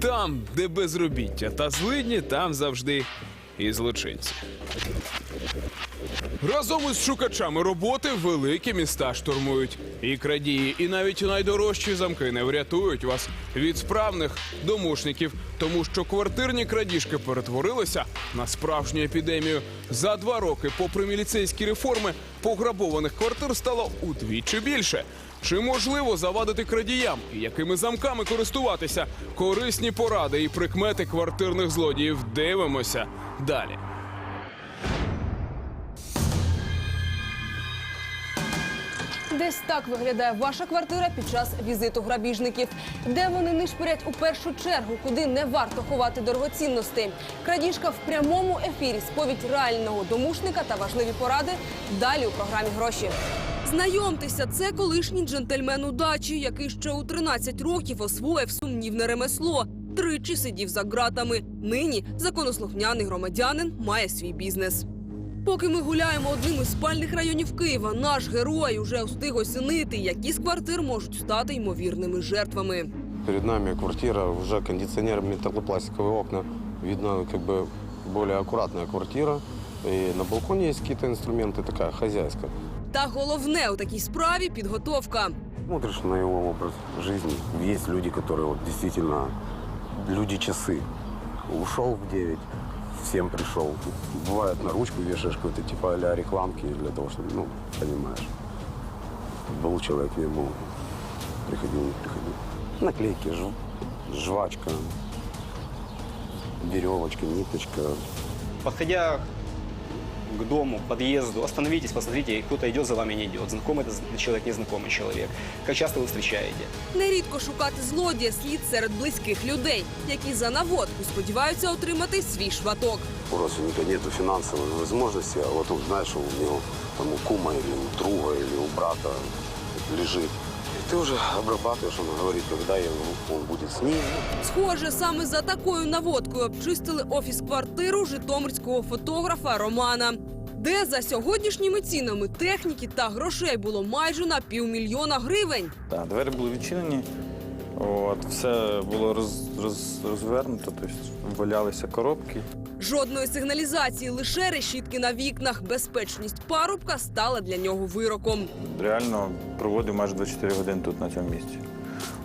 Там, де безробіття та злидні, там завжди і злочинці. Разом із шукачами роботи великі міста штурмують. І крадії, і навіть найдорожчі замки не врятують вас від справних домушників, тому що квартирні крадіжки перетворилися на справжню епідемію. За два роки, попри міліцейські реформи, пограбованих квартир стало удвічі більше. Чи можливо завадити крадіям і якими замками користуватися? Корисні поради і прикмети квартирних злодіїв. Дивимося далі. Десь так виглядає ваша квартира під час візиту грабіжників. Де вони нишпорять у першу чергу, куди не варто ховати дорогоцінностей. Крадіжка в прямому ефірі, сповідь реального домушника та важливі поради. Далі у програмі гроші. Знайомтеся, це колишній джентльмен удачі, який ще у 13 років освоїв сумнівне ремесло. Тричі сидів за ґратами. Нині законослухняний громадянин має свій бізнес. Поки ми гуляємо одним із спальних районів Києва, наш герой уже встиг оцінити, які з квартир можуть стати ймовірними жертвами. Перед нами квартира, уже кондиционер, металлопластиковые окна. Видно, как бы более аккуратная квартира. И на балконе есть какие-то инструменты, такая хозяйская. Та головне у такій справі підготовка. Смотришь на его образ жизни. Есть люди, которые вот действительно люди-часы. Ушел в 9, в 7 пришел. Бывает, на ручку вешаешь какой-то типа а рекламки для того, чтобы, ну, понимаешь. Был человек, не был. Приходил, не приходил. Наклейки, жв- жвачка, веревочка, ниточка. Подходя к дому, к подъезду, остановитесь, посмотрите, кто-то идет за вами, не идет. Знакомый это человек, незнакомый человек. Как часто вы встречаете? Нерідко шукати злодія слід серед близьких людей, які за наводку сподіваються отримати свій шваток. У родственника нет финансовой возможности, а вот он, знаешь, у него там у кума или у друга или у брата лежит. И ты уже обрабатываешь, он говорит, когда я, он будет с ним. Схоже, саме за такою наводкою обчистили офіс-квартиру житомирського фотографа Романа, де за сьогоднішніми цінами техніки та грошей було майже на півмільйона гривень. Так, двері були відчинені, от, все було роз, роз, розвернуто, тобто валялися коробки. Жодної сигналізації, лише решітки на вікнах. Безпечність парубка стала для нього вироком. Реально проводив майже 24 години тут, на цьому місці.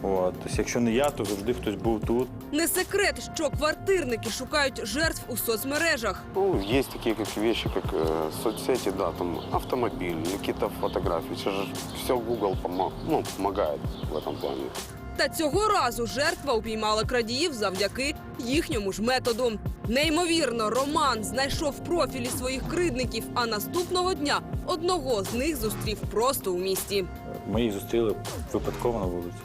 От, тобто, якщо не я, то завжди хтось був тут. Не секрет, що квартирники шукають жертв у соцмережах. Ну, есть такие как вещи, как э, соцсети, да, там автомобиль, какие-то фотографии. Сейчас же все Google помо- ну, помогает в этом плане. Та цього разу жертва упіймала крадіїв завдяки їхньому ж методу. Неймовірно, Роман знайшов профілі своїх кридників, а наступного дня одного з них зустрів просто у місті. Ми їх зустріли випадково на вулиці.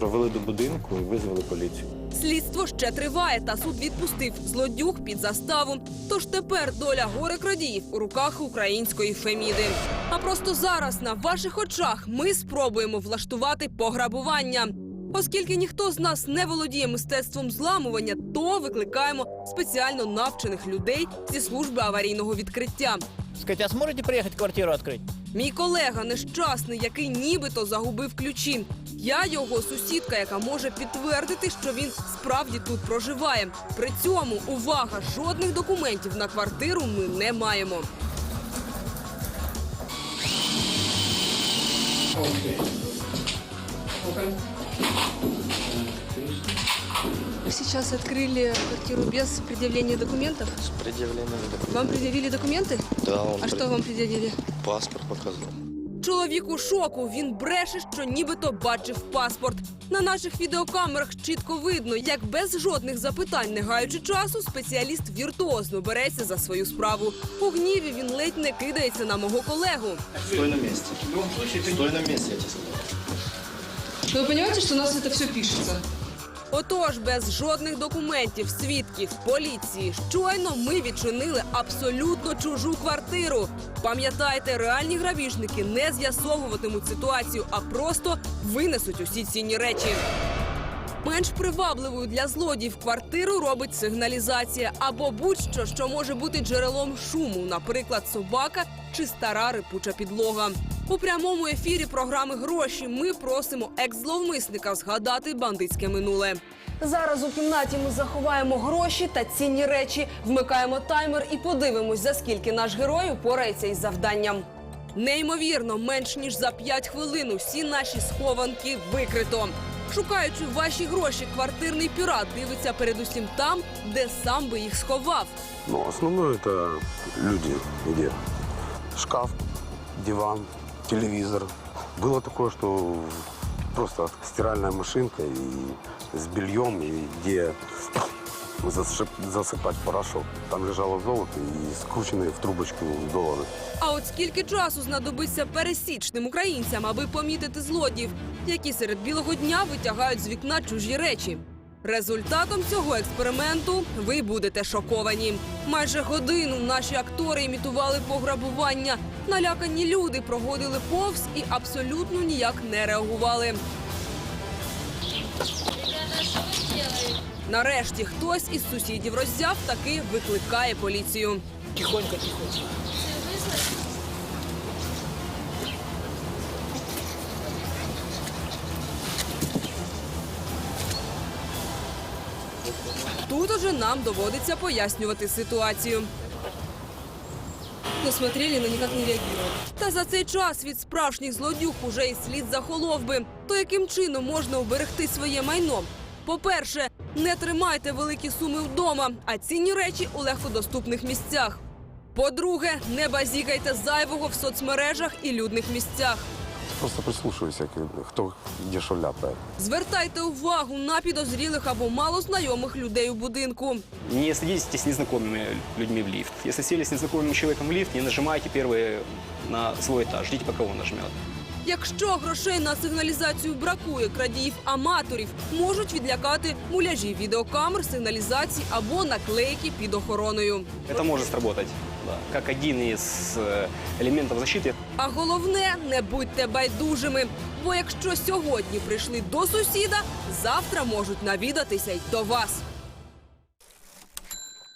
Провели до будинку і визвали поліцію. Слідство ще триває, та суд відпустив злодюг під заставу. Тож тепер доля горе крадіїв у руках української феміди. А просто зараз на ваших очах ми спробуємо влаштувати пограбування. Оскільки ніхто з нас не володіє мистецтвом зламування, то викликаємо спеціально навчених людей зі служби аварійного відкриття. Скажите, а сможете приехать квартиру открыть? Мій колега нещасний, який нібито загубив ключі. Я його сусідка, яка може підтвердити, що він справді тут проживає. При цьому увага, жодних документів на квартиру ми не маємо. Вы сейчас открыли квартиру без предъявления документов? С предъявлением документов. Вам предъявили документы? Да, он А что вам предъявили? паспорт показал. Чоловік у шоку. Він бреше, що нібито бачив паспорт. На наших відеокамерах чітко видно, як без жодних запитань, не гаючи часу, спеціаліст віртуозно береться за свою справу. У гніві він ледь не кидається на мого колегу. Стой на місці. Стой на місці, я тебе сказав. Ви розумієте, що у нас це все пишеться? Отож, без жодних документів, свідків, поліції, щойно ми відчинили абсолютно чужу квартиру. Пам'ятайте, реальні грабіжники не з'ясовуватимуть ситуацію, а просто винесуть усі цінні речі. Менш привабливою для злодіїв квартиру робить сигналізація або будь-що, що може бути джерелом шуму, наприклад, собака чи стара рипуча підлога. У прямому ефірі програми Гроші ми просимо екс-зловмисника згадати бандитське минуле. Зараз у кімнаті ми заховаємо гроші та цінні речі, вмикаємо таймер і подивимось, за скільки наш герой упорається із завданням. Неймовірно, менш ніж за 5 хвилин усі наші схованки викрито. Шукаючи ваші гроші, квартирний пірат дивиться передусім там, де сам би їх сховав. Но основное это люди, где шкаф, диван, телевизор. Было такое, что просто стиральная машинка и с бельем, и где засып- засыпать порошок. Там лежало золото и скрученные в трубочку доллары. А от скільки часу знадобиться пересічним українцям, аби помітити злодіїв, які серед білого дня витягають з вікна чужі речі. Результатом цього експерименту ви будете шоковані. Майже годину наші актори імітували пограбування. Налякані люди проходили повз і абсолютно ніяк не реагували. Нарешті хтось із сусідів роззяв таки викликає поліцію. Тихонько, тихонько. Тут уже нам доводиться пояснювати ситуацію. Не смотрели, но ніяк не реагували. Та за цей час від справжніх злодюг уже і слід захолов би. То яким чином можна уберегти своє майно? По-перше, не тримайте великі суми вдома, а цінні речі у легкодоступних місцях. По-друге, не базікайте зайвого в соцмережах і людних місцях Просто прислушивайся, к- кто где что ляпает. Звертайте увагу на підозрілих або малознайомих людей у будинку. Не садитесь с незнакомыми людьми в лифт. Если сели с незнакомым человеком в лифт, не нажимайте первые на свой этаж. Ждите, пока он нажмет. Якщо грошей на сигналізацію бракує, крадіїв аматорів можуть відлякати муляжі відеокамер, сигналізації або наклейки під охороною. Это может сработать да, как один из э, элементов защиты. А головне, не будьте байдужими. Бо якщо сьогодні прийшли до сусіда, завтра можуть навідатися й до вас.